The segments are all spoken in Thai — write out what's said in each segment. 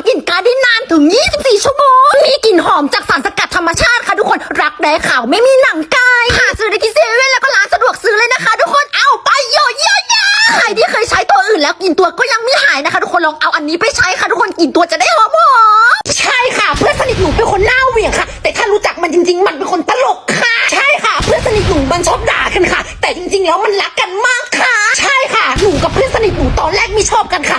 ับกลิ่นกายได้นานถึง 24 ชั่วโมง มีกลิ่นหอมจากสารสกัดธรรมชาติค่ะทุกคน รักแร้ขาวไม่มีหนังกายหาซื้อได้ที่เซเว่นแล้วก็ร้านสะดวกซื้อเลยนะคะ ทุกคน เอาไปโยโย่ยใครที่เคยใช้ตัวอื่นแล้วกลิ่นตัวก็ยังไม่หายนะคะ ทุกคนลองเอาอันนี้ไปใช้ค่ะทุกคนกลิ่นตัวจะได้หอมหอมใช่ค่ะ เพื่อนสนิทหนูเป็นคนหน้าเหวี่ยงค่ะ แต่ถ้ารู้จักมันจริง ๆ มันเป็นคนตลกค่ะ ใช่ค่ะ เพื่อนสนิทหนูมันชอบด่ากันค่ะ แต่จริง ๆ แล้วมันรักกันมากค่ะ ใช่ค่ะหนูกับเพื่อนสนิทหนูตอนแรกไม่ชอบกันค่ะ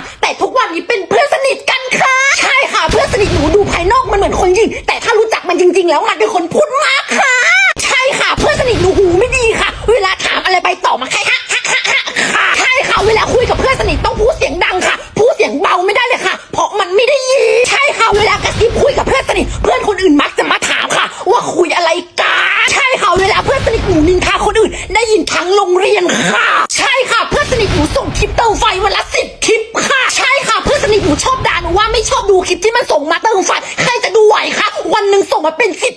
ริง ๆ แล้วมันเป็นคนพูดมากค่ะ ใช่ค่ะ เพื่อนสนิทหนูหูไม่ดีค่ะ เวลาถามอะไรไปตอบมาแค่ฮะฮะฮะฮะค่ะใช่ค่ะ เวลาคุยกับเพื่อนสนิทต้องพูดเสียงดังค่ะ พูดเสียงเบาไม่ได้เลยค่ะ เพราะมันไม่ได้ยิน ใช่ค่ะ เวลากระซิบคุยกับเพื่อนสนิท เพื่อนคนอื่นมักจะมาถามค่ะ ว่าคุยอะไรกันใช่ค่ะ เวลาเพื่อนสนิทหนูนินทาคนอื่น ได้ยินทั้งโรงเรียนค่ะ ใช่ค่ะ เพื่อนสนิทหนูส่งคลิปเติมไฟวันละสิบคลิปค่ะ ใช่ค่ะ เพื่อนสนิทหนูชอบด่าหนูว่าไม่ชอบดูคลิปที่มันส่งมา หนึ่งส่งมาเป็นสิบ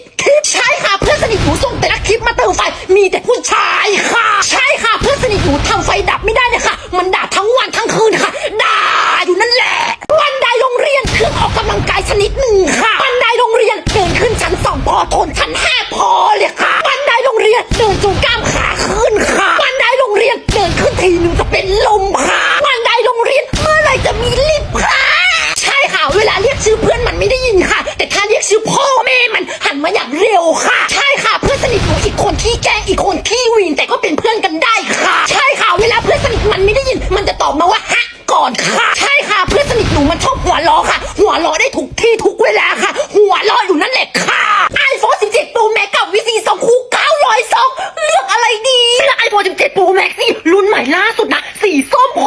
สนิทหนูอีกคนขี้แกล้งอีกคนขี้วีนแต่ก็เป็นเพื่อนกันได้ค่ะ ใช่ค่ะเวลาเพื่อนสนิทมันไม่ได้ยิน มันจะตอบมาว่าฮะก่อนค่ะ ใช่ค่ะเพื่อนสนิทหนูมันชอบหัวล้อค่ะ หัวล้อได้ทุกที่ทุกเวลาค่ะ หัวล้ออยู่นั่นแหละค่ะ iPhone 17 Pro Max กับ VC 2คู่902เลือกอะไรดีเลือก iPhone 17 Pro Max สิรุ่นใหม่ล่าสุดนะสีส้มโค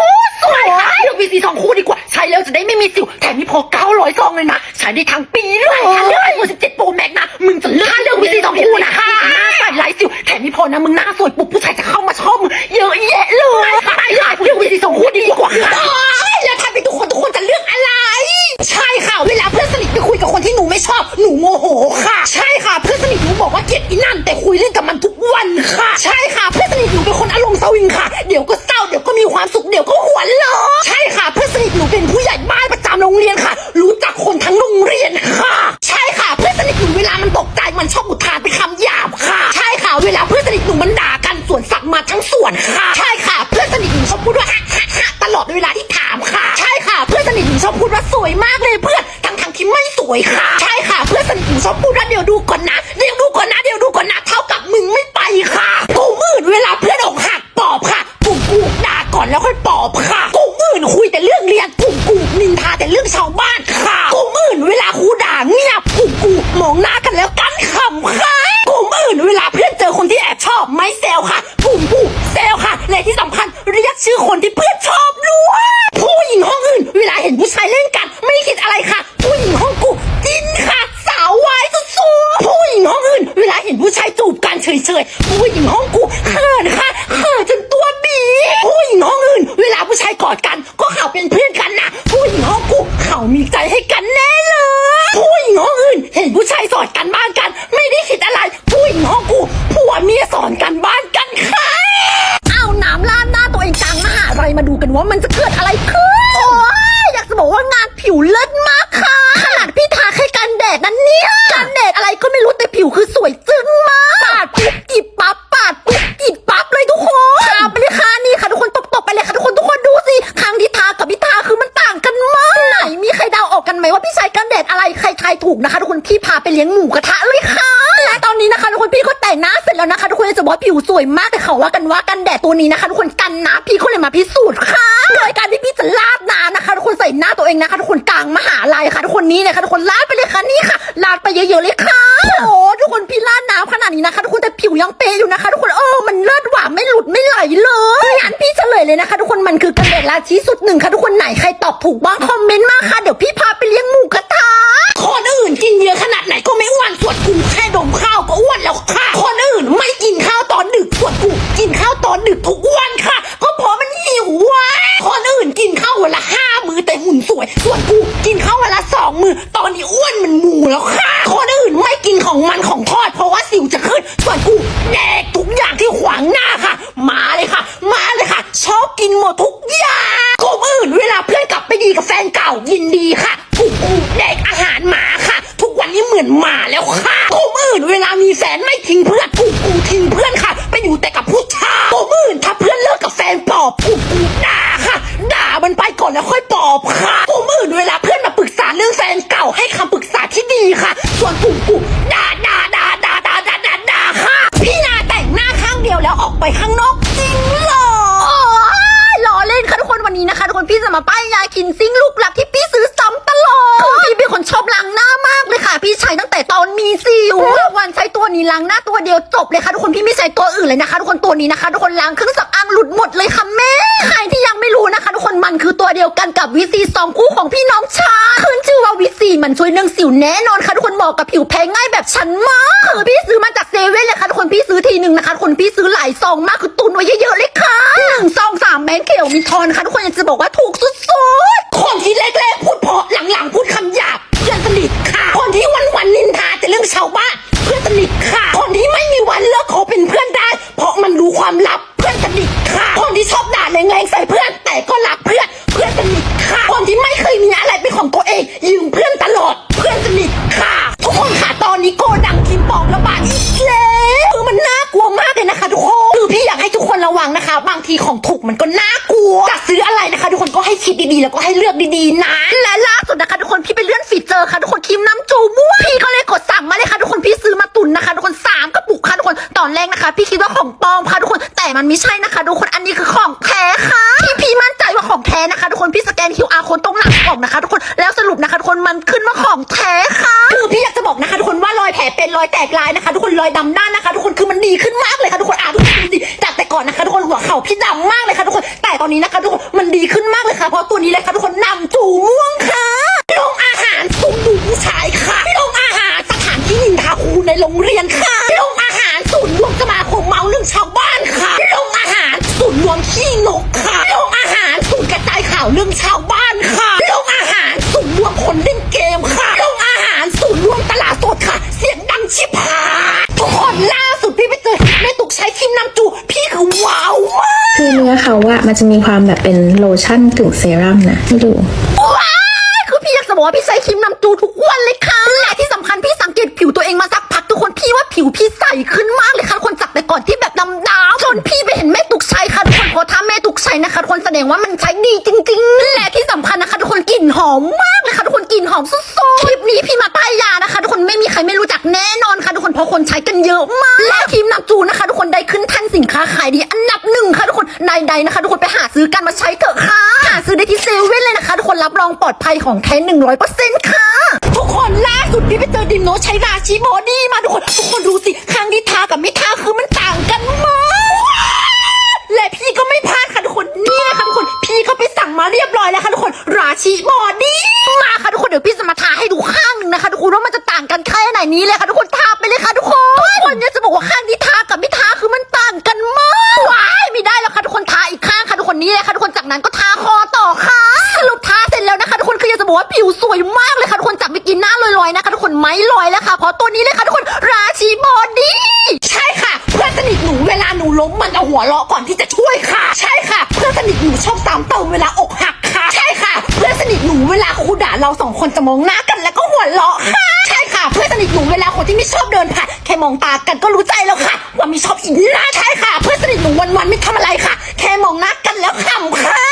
ตรสวยค่ะเลือก VC 2คู่ดีกว่า ใช้แล้วจะได้ไม่มีสิว แถมมีพอ900ซองเลยนะ ใช้ได้ทั้งปีเลยถ้าเลือก iPhone 17 Pro Max นะ มึงจะเลือกเลือก VC 2คู่นะค่ะหน้าใสไร้สิว แถมมีพอนะ มึงหน้าสวยปุ๊บผู้ชายจะเข้ามาชอบมึงเยอะแยะเลยไปเลือก VC 2คู่ดีกว่าค่ะ แล้วค่อยปอบค่ะกูมื่นคุยแต่เรื่องเรียนกูกูนินทาแต่เรื่องชาวบ้านค่ะกูมื่นเวลาครูด่าเงียบกูกูมองหน้ากันแล้วกันขำค่ะกูมอื่นเวลาเพื่อนเจอคนที่แอบชอบไม่แซวค่ะกูกูแซวค่ะและที่สำคัญเรียกชื่อคนที่เพื่อน มีใจให้กัน ผิวสวยมากแต่เขาว่ากันว่ากันแดดตัวนี้นะคะทุกคนกันน้ำพี่เขาเลยมาพิสูจน์ค่ะโดยการที่พี่จะลาดน้ำนะคะทุกคนใส่หน้าตัวเองนะคะทุกคนกลางมหาลัยค่ะทุกคนนี้เลยค่ะทุกคนลาดไปเลยค่ะนี่ค่ะลาดไปเยอะๆเลยค่ะโอ้ทุกคนพี่ลาดน้ำขนาดนี้นะคะทุกคนแต่ผิวยังเป๊ะอยู่นะคะ ทุกคนเออมันเลิศหวานไม่หลุดไม่ไหลเลยงั้นพี่เฉลยเลยนะคะ ทุกคนมันคือกันแดดราชีสุดหนึ่งค่ะทุกคนไหนใครตอบถูกบ้างคอมเมนต์มาค่ะเดี๋ยวพี่พาไปเลี้ยงหมูกระ แต่หุ่นสวย ส่วนกูกินข้าววันละสองมือ ตอนนี้อ้วนเหมันหมูแล้วค่ะคนอื่นไม่กินของมันของทอด เพราะว่าสิวจะขึ้น ส่วนกูแดกทุกอย่างที่ขวางหน้าค่ะ มาเลยค่ะ มาเลยค่ะ ชอบกินหมดทุกอย่างกูอื่นเวลาเพื่อนกลับไปดีกับแฟนเก่ายินดีค่ะกูกูแดกอาหารหมาค่ะ ทุกวันนี้เหมือนหมาแล้วค่ะกูอื่นเวลามีแฟนไม่ทิ้งเพื่อนกูกูทิ้งเพื่อนค่ะ ไปอยู่แต่กับผู้ชายกูอื่นถ้าเพื่อนเลิกกับแฟนปอบกูกู ไปข้างนอกจริงเหรออล้อเล่นค่ะทุกคนวันนี้นะคะทุกคนพี่จะมาป้ายยาคินซิงลูกหลักที่พี่ซื้อซ้ำตลอดคือพี่เป็นคนชอบล้างหน้ามากเลยค่ะ พี่ใช้ตั้งแต่ตอนมีสิววันใช้ตัวนี้ล้างหน้าตัวเดียวจบเลยค่ะทุกคนพี่ไม่ใช้ตัวอื่นเลยนะคะ ทุกคนตัวนี้นะคะ ทุกคนล้างเครื่องสำอางหลุดหมดเลยค่ะแม่ใครที่ยังไม่รู้นะคะ ทุกคนมันคือตัวเดียวกันกับวิซีสองคู่ของพี่น้องชายขึ้นชื่อว่าวิซีมันช่วยเรื่องสิวแน่นอนค่ะทุกคนเหมาะกับผิวแพ้ง่ายแบบฉันมากคือพี่ซื้อมา นเลยค่ะทุกคนพี่ซื้อทีหนึ่งนะคะทุกคนพี่ซื้อหลายซองมากคือตุนไว้เยอะๆเลยค่ะหนึ่งซองสามแบงค์เขียวมีทอนค่ะทุกคนอยากจะบอกว่าถูกสุดๆ ของถูกมันก็น่ากลัวจะซื้ออะไรนะคะ ทุกคนก็ให้คิดดีๆ แล้วก็ให้เลือกดีๆนะและล่าสุดนะคะทุกคนพี่ไปเลื่อนฟีเจอร์ค่ะทุกคนครีมน้ำจูม่วงพี่ก็เลยกดสั่งมาเลยค่ะทุกคนพี่ซื้อมาตุนนะคะ ทุกคนสามกระปุกค่ะทุกคนตอนแรกนะคะ พี่คิดว่าของปลอมค่ะทุกคนแต่มันไม่ใช่นะคะทุกคนอันนี้คือของแท้ค่ะพี่พี่มั่นใจว่าของแท้นะคะ ทุกคนพี่สแกน QR โค้ดตรงหลังกล่องนะคะ ทุกคนแล้วสรุปนะคะทุกคนมันขึ้นว่าของแท้ค่ะคือพี่อยากจะบอกนะคะ ทุกคนว่ารอยแผลเป็นรอยแตกลายนะคะ ทุกคนรอยดำด้านะคะ ทุกคนคือมันดีขึ้นมากเลยค่ะทุกคนอะทุกคนดูสิ ก่อนนะคะทุกคนหัวเข่าพี่ดำมากเลยค่ะทุกคน แต่ตอนนี้นะคะทุกคนมันดีขึ้นมากเลยค่ะเพราะตัวนี้เลยค่ะทุกคน อเนื้อเขามันจะมีความแบบเป็นโลชั่นกึ่งเซรั่มนะให้ดูว้าคือพี่อยากจะบอกว่าพี่ใช้ครีมนำจูทุกวันเลยค่ะและที่สำคัญพี่สังเกตผิวตัวเองมาสักพักทุกคนพี่ว่าผิวพี่ใสขึ้นมากเลยค่ะทุกคนจากแต่ก่อนที่แบบดำดำจนพี่ไปเห็นแม่ตุกใช้ค่ะทุกคนพราะถ้าแม่ตุกใช้นะคะทุกคนแสดงว่ามันใช้ดีจริง ๆ และที่สำคัญนะคะทุกคนกลิ่นหอมมากเลยค่ะทุกคนกลิ่นหอมสุดๆคลิปนี้พี่มาป้ายยานะคะ ทุกคนไม่มีใครไม่รู้จักแน่นอนค่ะทุกคนเพราะคนใช้กันเยอะมาก และครีมนำจูนะคะ ทุกคนได้ขึ้นแท่นสินค้าขายดีอันดับหนึ่งค่ะทุกคน ใดๆนะคะทุกคนไปหาซื้อกันมาใช้เถอะค่ะหาซื้อได้ที่เซเว่นเลยนะคะ ทุกคนรับรองปลอดภัยของแท้หนึ่งร้อยเปอร์เซ็นต์ค่ะ ทุกคนล่าสุดพี่ไปเจอดิมโนใช้ราชีบอดี้มาทุกคน ทุกคนดูสิข้างที่ทากับไม่ทาคือมันต่างกันมากและพี่ก็ไม่พลาดค่ะทุกคนนี่นะคะทุกคนพี่ก็ไปสั่งมาเรียบร้อยแล้วค่ะทุกคนราชีบอดี้มาค่ะทุกคนเดี๋ยวพี่จะมาทาให้ดูข้างหนึ่งนะคะทุกคนว่ามันจะต่างกันแค่ไหนนี้เลยค่ะทุกคน วสวยมากเลยค่ะทุกคนจับไปกินหน้าลอยๆนะคะทุกคนไม่ลอยแล้วค่ะเพราะตัวนี้เลยค่ะทุกคนราชีบอดี้ใช่ค่ะ เพื่อนสนิทหนูเวลาหนูล้มมันจะหัวเราะก่อนที่จะช่วยค่ะ ใช่ค่ะ เพื่อนสนิทหนูชอบซ้ำเติมเวลาอกหักค่ะ ใช่ค่ะ เพื่อนสนิทหนูเวลาครูด่าเราสองคนจะมองหน้ากันแล้วก็หัวเราะค่ะใช่ค่ะ เพื่อนสนิทหนูเวลาคนที่ไม่ชอบเดินผ่านแค่มองตากันก็รู้ใจแล้วค่ะ ว่าไม่ชอบอินหน้าใช่ค่ะ เพื่อนสนิทหนูวันๆไม่ทำอะไรค่ะ แค่มองหน้ากันแล้วขำค่ะ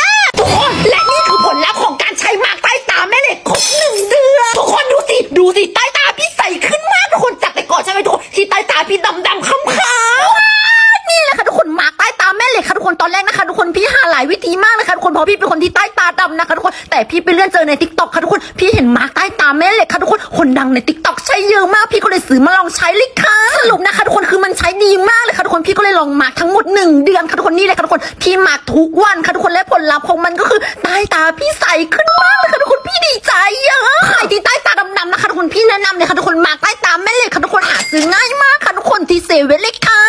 เพราะพี่เป็นคนที่ใต้ตาดำนะคะทุกคน แต่พี่ไปเลื่อนเจอในทิกตอกค่ะทุกคน พี่เห็นมาร์กใต้ตาแม่เหล็กค่ะทุกคน คนดังในทิกตอกใช้เยอะมาก พี่ก็เลยซื้อมาลองใช้เลยค่ะสรุปนะคะทุกคนคือมันใช้ดีมากเลยค่ะทุกคน พี่ก็เลยลองมาร์กทั้งหมดหนึ่งเดือนค่ะทุกคนนี่เลยค่ะทุกคน พี่มาร์กทุกวันค่ะทุกคน และผลลัพธ์ของมันก็คือใต้ตาพี่ใสขึ้นมากเลยค่ะทุกคน พี่ดีใจเยอะใครที่ใต้ตาดำๆนะคะทุกคน พี่แนะนำเลยค่ะทุกคน มาร์กใต้ตาแม่เหล็กค่ะทุกคนหาซื้อง่ายมากค่ะทุกคนที่เซเว่นเลยค่ะ